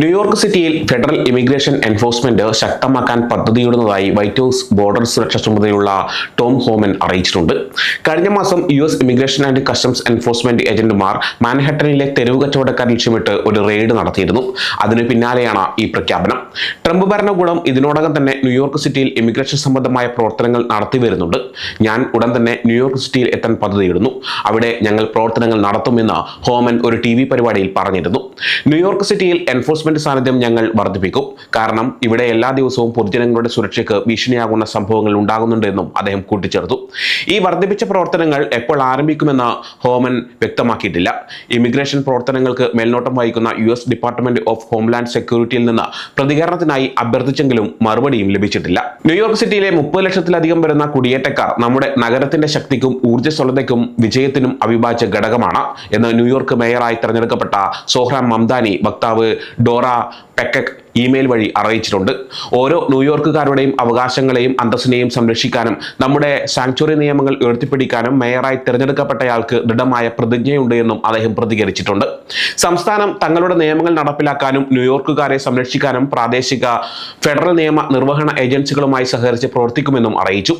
New York സിറ്റിയിൽ federal immigration enforcement ശക്തമാക്കാൻ പദ്ധതിയിടുന്നതായി white house border സുരക്ഷ ചുമതലയുള്ള ടോം ഹോമൻ അറിയിച്ചിട്ടുണ്ട്. കഴിഞ്ഞ മാസം U S immigration and customs enforcement ഏജന്റുമാർ മാൻഹട്ടനിലെ തെരുവ് കച്ചവടക്കാർ ലക്ഷ്യമിട്ട് ഒരു റെയ്ഡ് നടത്തിയിരുന്നു. അതിനു പിന്നാലെയാണ് ഈ പ്രഖ്യാപനം. ട്രംപ് ഭരണകൂടം ഇതിനോടകം തന്നെ ന്യൂയോർക്ക് സിറ്റിയിൽ ഇമിഗ്രേഷൻ സംബന്ധമായ പ്രവർത്തനങ്ങൾ നടത്തി വരുന്നുണ്ട്. ഞാൻ ഉടൻ തന്നെ ന്യൂയോർക്ക് സിറ്റിയിൽ എത്താൻ പദ്ധതിയിടുന്നു. അവിടെ ഞങ്ങൾ പ്രവർത്തനങ്ങൾ നടത്തുമെന്ന് ഹോമൻ ഒരു ടി പരിപാടിയിൽ പറഞ്ഞിരുന്നു. ന്യൂയോർക്ക് സിറ്റിയിൽ എൻഫോഴ്സ്മെന്റ് സാന്നിധ്യം ഞങ്ങൾ വർദ്ധിപ്പിക്കും. കാരണം ഇവിടെ എല്ലാ ദിവസവും പൊതുജനങ്ങളുടെ സുരക്ഷയ്ക്ക് ഭീഷണിയാകുന്ന സംഭവങ്ങൾ ഉണ്ടാകുന്നുണ്ടെന്നും അദ്ദേഹം കൂട്ടിച്ചേർത്തു. ഈ വർദ്ധിപ്പിച്ച പ്രവർത്തനങ്ങൾ എപ്പോൾ ആരംഭിക്കുമെന്ന് ഹോമൻ വ്യക്തമാക്കിയിട്ടില്ല. ഇമിഗ്രേഷൻ പ്രവർത്തനങ്ങൾക്ക് മേൽനോട്ടം വഹിക്കുന്ന U S department of homeland സെക്യൂരിറ്റിയിൽ നിന്ന് പ്രതികരണത്തിനായി അഭ്യർത്ഥിച്ചെങ്കിലും മറുപടിയും ലഭിച്ചിട്ടില്ല. ന്യൂയോർക്ക് സിറ്റിയിലെ മുപ്പത് ലക്ഷത്തിലധികം വരുന്ന കുടിയേറ്റക്കാർ നമ്മുടെ നഗരത്തിന്റെ ശക്തിക്കും ഊർജസ്വലതയ്ക്കും വിജയത്തിനും അവിഭാജ്യ ഘടകമാണ് എന്ന് ന്യൂയോർക്ക് മേയറായി തെരഞ്ഞെടുക്കപ്പെട്ട സോഹ്റാം മംദാനി വക്താവ് போகிறா பெக்க ഇമെയിൽ വഴി അറിയിച്ചിട്ടുണ്ട്. ഓരോ ന്യൂയോർക്കുകാരുടെയും അവകാശങ്ങളെയും അന്തസ്സിനെയും സംരക്ഷിക്കാനും നമ്മുടെ സാങ്ച്വറി നിയമങ്ങൾ ഉയർത്തിപ്പിടിക്കാനും മേയറായി തിരഞ്ഞെടുക്കപ്പെട്ടയാൾക്ക് ദൃഢമായ പ്രതിജ്ഞയുണ്ട് എന്നും അദ്ദേഹം പ്രതികരിച്ചിട്ടുണ്ട്. സംസ്ഥാനം തങ്ങളുടെ നിയമങ്ങൾ നടപ്പിലാക്കാനും ന്യൂയോർക്കുകാരെ സംരക്ഷിക്കാനും പ്രാദേശിക ഫെഡറൽ നിയമ നിർവഹണ ഏജൻസികളുമായി സഹകരിച്ച് പ്രവർത്തിക്കുമെന്നും അറിയിച്ചു.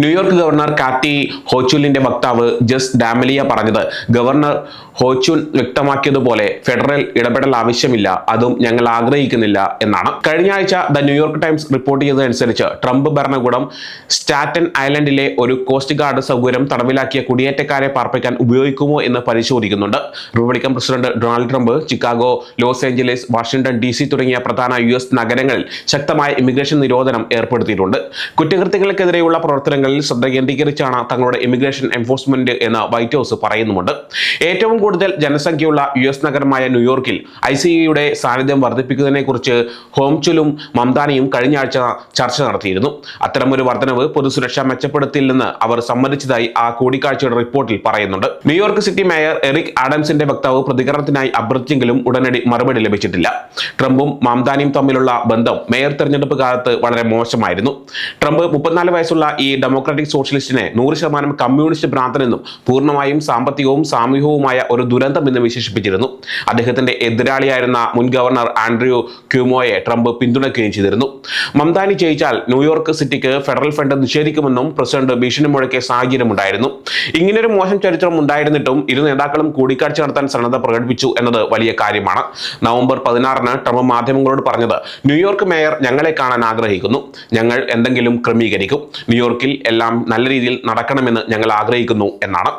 ന്യൂയോർക്ക് ഗവർണർ കാത്തി ഹോച്ചുലിന്റെ വക്താവ് ജസ് ഡാമലിയ പറഞ്ഞത് ഗവർണർ ഹോച്ചുൻ വ്യക്തമാക്കിയതുപോലെ ഫെഡറൽ ഇടപെടൽ ആവശ്യമില്ല അതും ഞങ്ങൾ ആഗ്രഹിക്കുന്നില്ല. എന്നാണ്. കഴിഞ്ഞ ആഴ്ച the New York Times report ചെയ്തതനുസരിച്ച് Trump ഭരണകൂടം സ്റ്റാറ്റൻ ഐലൻഡിലെ ഒരു കോസ്റ്റ് ഗാർഡ് സൗകര്യം തടവിലാക്കിയ കുടിയേറ്റക്കാരെ പാർപ്പിക്കാൻ ഉപയോഗിക്കുമോ എന്ന് പരിശോധിക്കുന്നുണ്ട്. Republican president Donald Trump Chicago Los Angeles Washington D C തുടങ്ങിയ പ്രധാന യു എസ് നഗരങ്ങളിൽ ശക്തമായ ഇമിഗ്രേഷൻ നിരോധനം ഏർപ്പെടുത്തിയിട്ടുണ്ട്. കുറ്റകൃത്യങ്ങൾക്കെതിരെയുള്ള പ്രവർത്തനങ്ങളിൽ ശ്രദ്ധ കേന്ദ്രീകരിച്ചാണ് തങ്ങളുടെ ഇമിഗ്രേഷൻ എൻഫോഴ്സ്മെന്റ് എന്ന് വൈറ്റ് ഹൗസ് പറയുന്നുമുണ്ട്. ഏറ്റവും കൂടുതൽ ജനസംഖ്യയുള്ള യു എസ് നഗരമായ ന്യൂയോർക്കിൽ ഐ സി യുടെ സാന്നിധ്യം ഹോംചുലും മംതാനയും കഴിഞ്ഞ ആഴ്ച ചർച്ച നടത്തിയിരുന്നു. അത്തരമൊരു വർധനവ് പൊതുസുരക്ഷ മെച്ചപ്പെടുത്തില്ലെന്ന് അവർ സമ്മതിച്ചതായി ആ കൂടിക്കാഴ്ചയുടെ റിപ്പോർട്ടിൽ പറയുന്നുണ്ട്. New York city mayor Eric ആഡംസിന്റെ വക്താവ് പ്രതികരണത്തിനായി അഭ്യർത്ഥിച്ചെങ്കിലും ഉടനടി മറുപടി ലഭിച്ചിട്ടില്ല. ട്രംപും മംദാനിയും തമ്മിലുള്ള ബന്ധം മേയർ തെരഞ്ഞെടുപ്പ് കാലത്ത് വളരെ മോശമായിരുന്നു. ട്രംപ് മുപ്പത്തിനാല് വയസ്സുള്ള ഈ ഡെമോക്രാറ്റിക് സോഷ്യലിസ്റ്റിനെ നൂറ് ശതമാനം കമ്മ്യൂണിസ്റ്റ് ഭ്രാന്തനെന്നും പൂർണമായും സാമ്പത്തികവും സാമൂഹികവുമായ ഒരു ദുരന്തം എന്ന് വിശേഷിപ്പിച്ചിരുന്നു. അദ്ദേഹത്തിന്റെ എതിരാളിയായിരുന്ന മുൻ ഗവർണർ ആൻഡ്രൂ ക്യൂമോയെ ട്രംപ് പിന്തുണയ്ക്കുകയും ചെയ്തിരുന്നു. മംദാനി ജയിച്ചാൽ ന്യൂയോർക്ക് സിറ്റിക്ക് ഫെഡറൽ ഫണ്ട് നിഷേധിക്കുമെന്നും പ്രസിഡന്റ് ഭീഷണി മുഴക്കിയ സാഹചര്യമുണ്ടായിരുന്നു ഇങ്ങനൊരു മോശം ചരിത്രം ഉണ്ടായിരുന്നിട്ടും ഇരു നേതാക്കളും കൂടിക്കാഴ്ച നടത്താൻ സന്നദ്ധ പ്രകടിപ്പിച്ചു എന്നത് വലിയ കാര്യമാണ്. നവംബർ പതിനാറിന് ട്രംപ് മാധ്യമങ്ങളോട് പറഞ്ഞത് ന്യൂയോർക്ക് മേയർ ഞങ്ങളെ കാണാൻ ആഗ്രഹിക്കുന്നു. ഞങ്ങൾ എന്തെങ്കിലും ക്രമീകരിക്കും. ന്യൂയോർക്കിൽ എല്ലാം നല്ല രീതിയിൽ നടക്കണമെന്ന് ഞങ്ങൾ ആഗ്രഹിക്കുന്നു എന്നാണ്.